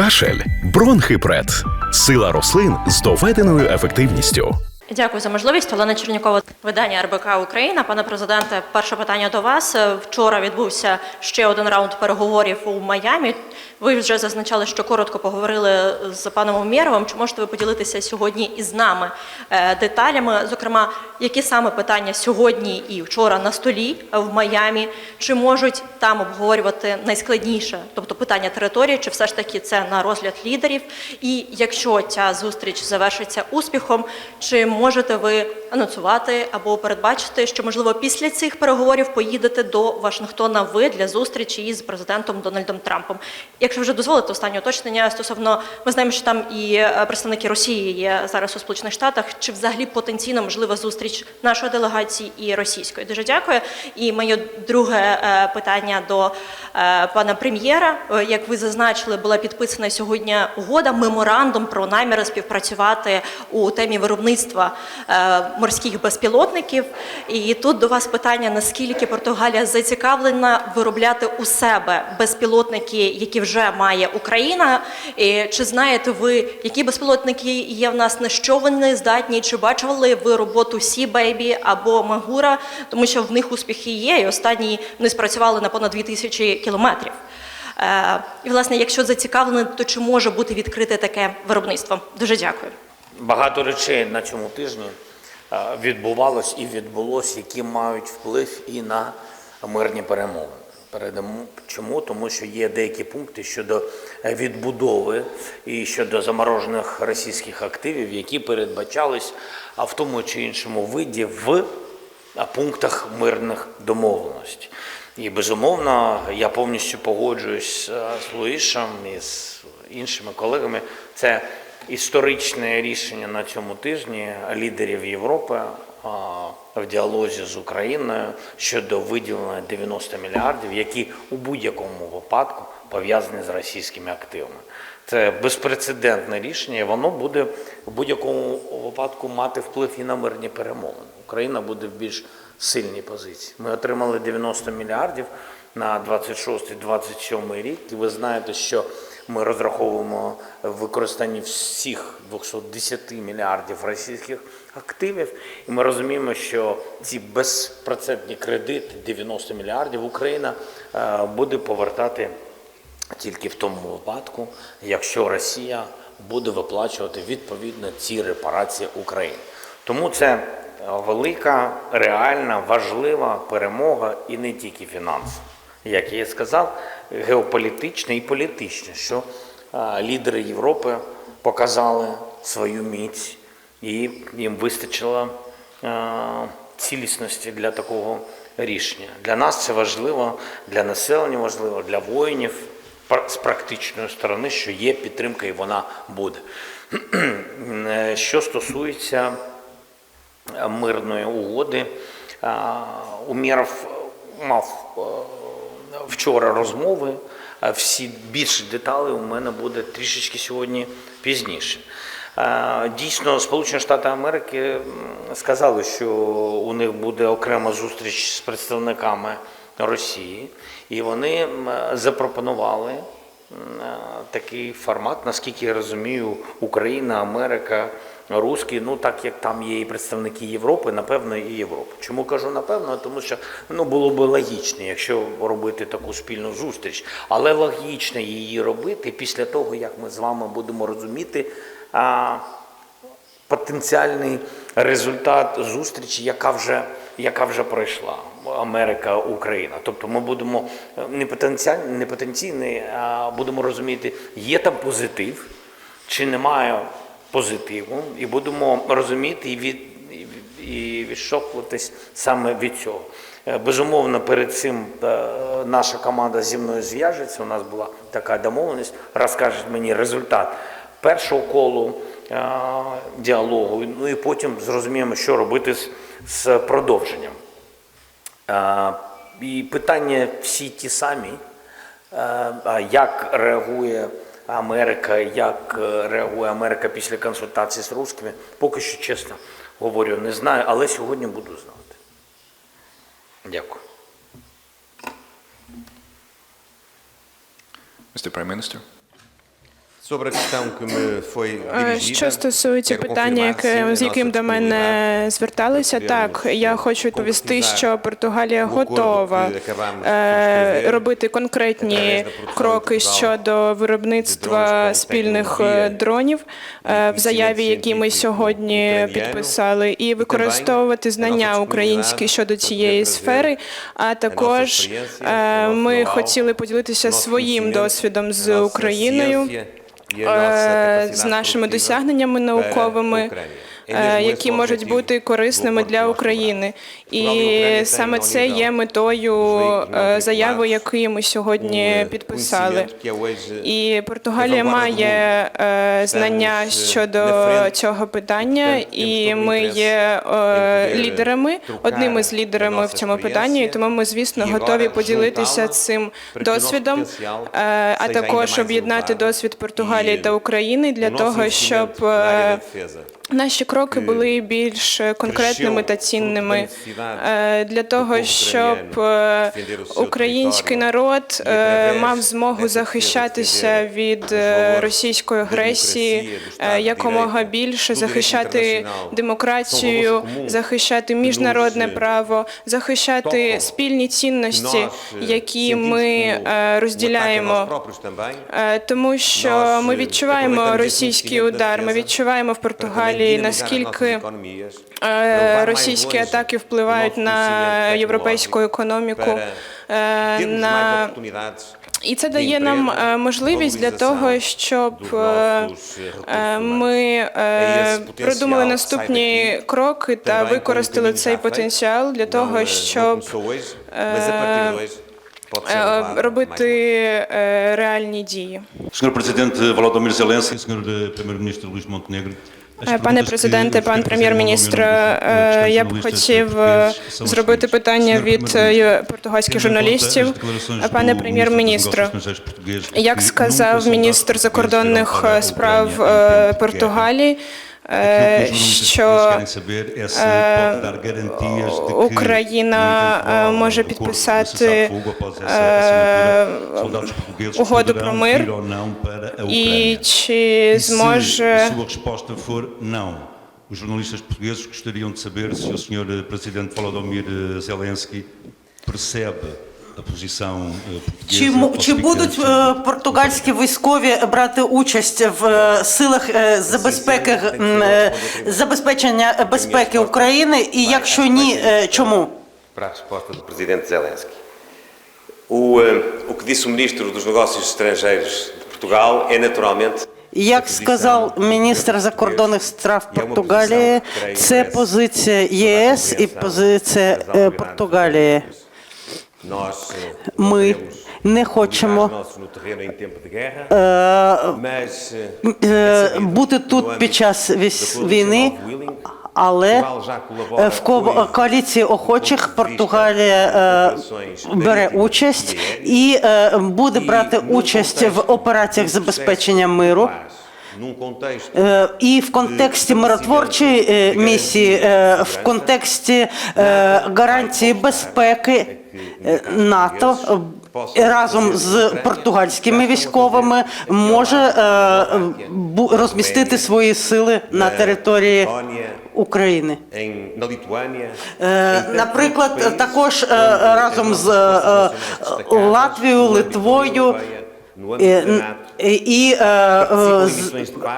Кашель, бронхипред, сила рослин з доведеною ефективністю. Дякую за можливість. Олена Чернякова, видання РБК Україна. Пане президенте, перше питання до вас. Е, Вчора відбувся ще один раунд переговорів у Майамі. Ви вже зазначали, що коротко поговорили з паном Умєровим. Чи можете ви поділитися сьогодні із нами е, деталями? Зокрема, які саме питання сьогодні і вчора на столі в Майамі? Чи можуть там обговорювати найскладніше, тобто питання території, чи все ж таки це на розгляд лідерів? І якщо ця зустріч завершиться успіхом, чи можете ви анонсувати або передбачити, що можливо після цих переговорів поїдете до Вашингтона ви для зустрічі із президентом Дональдом Трампом? Якщо вже дозволите останнє уточнення стосовно, ми знаємо, що там і е, представники Росії є зараз у Сполучених Штатах. Чи взагалі потенційно можлива зустріч нашої делегації і російської? Дуже дякую. І моє друге е, питання до е, пана прем'єра. Як ви зазначили, була підписана сьогодні угода, меморандум про наміри співпрацювати у темі виробництва е, морських безпілотників. І тут до вас питання: наскільки Португалія зацікавлена виробляти у себе безпілотники, які вже має Україна? І чи знаєте ви, які безпілотники є в нас, на що вони здатні? Чи бачили ви роботу Baby або Магура? Тому що в них успіхи є, і останні не спрацювали на понад 2000 кілометрів. Е, І, власне, якщо зацікавлені, то чи може бути відкрите таке виробництво? Дуже дякую. Багато речей на цьому тижні е, відбувалось і відбулось, які мають вплив і на мирні перемовини. Передамо чому? Тому що є деякі пункти щодо відбудови і щодо заморожених російських активів, які передбачались в тому чи іншому виді в пунктах мирних домовленостей. І безумовно, я повністю погоджуюсь е, з Луїшем і з іншими колегами. Це історичне рішення на цьому тижні лідерів Європи в діалозі з Україною щодо виділення 90 мільярдів, які у будь-якому випадку пов'язані з російськими активами. Це безпрецедентне рішення, воно буде в будь-якому випадку мати вплив і на мирні перемовини. Україна буде в більш сильній позиції. Ми отримали 90 мільярдів на 26-27 рік, і ви знаєте, що ми розраховуємо використання всіх 210 мільярдів російських активів, і ми розуміємо, що ці безпроцентні кредити 90 мільярдів Україна е, буде повертати тільки в тому випадку, якщо Росія буде виплачувати відповідно ці репарації Україні. Тому це велика, реальна, важлива перемога і не тільки фінансова. Як я і сказав, геополітична і політична, що лідери Європи показали свою міць, і їм вистачило цілісності для такого рішення. Для нас це важливо, для населення важливо, для воїнів з практичної сторони, що є підтримка і вона буде. Що стосується мирної угоди, Умєров мав вчора розмови. Всі більше деталей у мене буде трішечки сьогодні пізніше. Дійсно, Сполучені Штати Америки сказали, що у них буде окрема зустріч з представниками Росії, і вони запропонували такий формат, наскільки я розумію, Україна, Америка, Руські, ну так як там є і представники Європи, напевно, і Європи. Чому кажу напевно? Тому що ну було б логічно, якщо робити таку спільну зустріч, але логічно її робити після того, як ми з вами будемо розуміти. А, потенціальний результат зустрічі, яка вже, яка вже пройшла Америка, Україна. Тобто ми будемо е, не потенціальний, не потенційний, а будемо розуміти, є там позитив чи немає позитиву, і будемо розуміти і від. і відшокуватись саме від цього. Е, Безумовно, перед цим е, наша команда зі мною зв'яжеться. У нас була така домовленість, розкажуть мені результат першого колу е, діалогу. Ну і потім зрозуміємо, що робити з, з продовженням. І питання всі ті самі, як реагує Америка, як е, реагує Америка після консультації з русскими, поки що чесно говорю, не знаю, але сьогодні буду знати. Дякую. Mr. Prime Minister. Що стосується питання, яке, з яким до мене зверталися, так я хочу відповісти, що Португалія готова е, робити конкретні кроки щодо виробництва спільних е, дронів е, в заяві, які ми сьогодні підписали, і використовувати знання українські щодо цієї сфери. А також е, ми хотіли поділитися своїм досвідом з Україною. Е, з нашими досягненнями науковими, які можуть бути корисними для України. І саме це є метою е, заяви, яку ми сьогодні підписали. І Португалія має е, знання щодо цього питання, і ми є е, лідерами, одними з лідерами в цьому питанні. І тому ми, звісно, готові поділитися цим досвідом, е, а також об'єднати досвід Португалії та України для того, щоб е, Наші кроки були більш конкретними та цінними е, для того, щоб е, український народ е, мав змогу захищатися від е, російської агресії, е, якомога більше захищати демократію, захищати міжнародне право, захищати спільні цінності, які ми е, розділяємо. Е, Тому що ми відчуваємо російський удар. Ми відчуваємо в Португалії наскільки е, російські атаки впливають на європейську економіку. е, на і це дає нам е, можливість для того, щоб ми продумали наступні кроки та використали цей потенціал для того, щоб робити реальні дії. Volodymyr Zelensky, Senhor eh, Primeiro-Ministro Luís Montenegro. Е, Пане президенте, пан прем'єр-міністр, е, я б хотів е, зробити питання від е, португальських журналістів. Е, Пане прем'єр-міністр, як сказав міністр закордонних е, справ е, Португалії, е, що Україна е, може підписати е, угоду про мир, і чи зможе sua resposta for não. Os jornalistas portugueses gostariam de saber se o Sr. Presidente Volodymyr eh, Zelensky percebe a posição eh, Чи, м- чи будуть е, португальські військові брати участь в е, силах е, забезпеки м, е, забезпечення безпеки України? І якщо ні, е, чому? Para a resposta do Presidente Zelensky. O, eh, o que disse o Ministro dos Negócios Estrangeiros de Portugal é naturalmente Як сказав міністр закордонних справ Португалії, це позиція ЄС і позиція е, Португалії. Eh, Ми не хочемо бути тут під час війни, але в ко- коаліції охочих Португалія бере участь і буде брати участь в операціях забезпечення миру. Contexto Е, І в контексті миротворчої е, місії, е, в контексті е, гарантії безпеки е, НАТО е, разом з португальськими військовими може е, розмістити свої сили на території України. Е, Наприклад, також е, разом з е, е, Латвією, Литвою і е, е,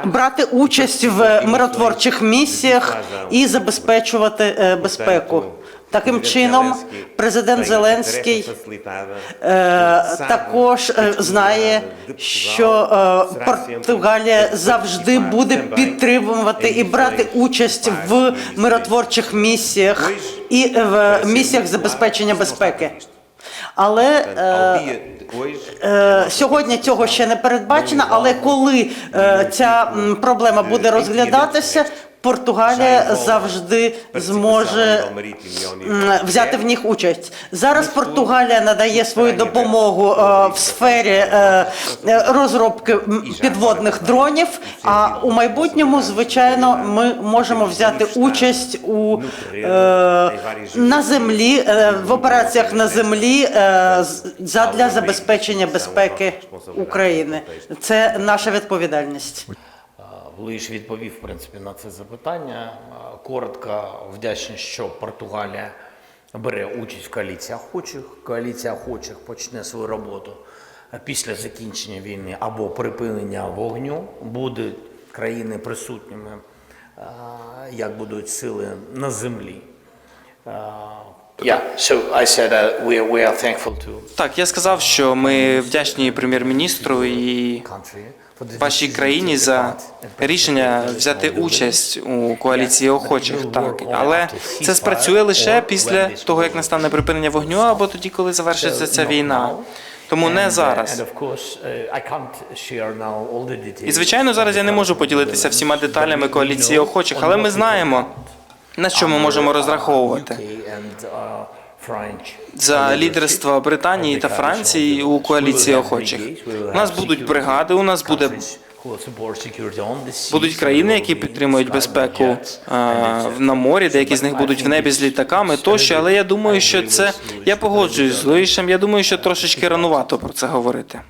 брати участь в миротворчих місіях і забезпечувати е, безпеку. Таким чином, президент Зеленський також знає, що Португалія завжди буде підтримувати і брати участь в миротворчих місіях і в місіях забезпечення безпеки. Але е, Е, Сьогодні цього ще не передбачено, але коли е, ця проблема буде розглядатися, Португалія завжди зможе взяти в них участь. Зараз Португалія надає свою допомогу е, в сфері е, е, розробки підводних дронів. А у майбутньому, звичайно, ми можемо взяти участь у е, на землі в операціях на землі задля забезпечення безпеки України. Це наша відповідальність. Луїш відповів, в принципі, на це запитання. Коротко вдячний, що Португалія бере участь в коаліції охочих. Коаліція охочих почне свою роботу після закінчення війни або припинення вогню. Будуть країни присутніми, як будуть сили на землі. Yeah, so I said uh, we, Так, я сказав, що ми вдячні прем'єр-міністру і вашій країні за рішення взяти участь у коаліції охочих. Так, але це спрацює лише після того, як настане припинення вогню, або тоді, коли завершиться ця війна. Тому не зараз. І звичайно, зараз я не можу поділитися всіма деталями коаліції охочих, але ми знаємо, на що ми можемо розраховувати. За лідерства Британії та Франції у коаліції охочих. У нас будуть бригади, у нас буде будуть країни, які підтримують безпеку е, на морі, деякі з них будуть в небі з літаками тощо. Але я думаю, що це я погоджуюсь з Луїшем. Я думаю, що трошечки ранувато про це говорити.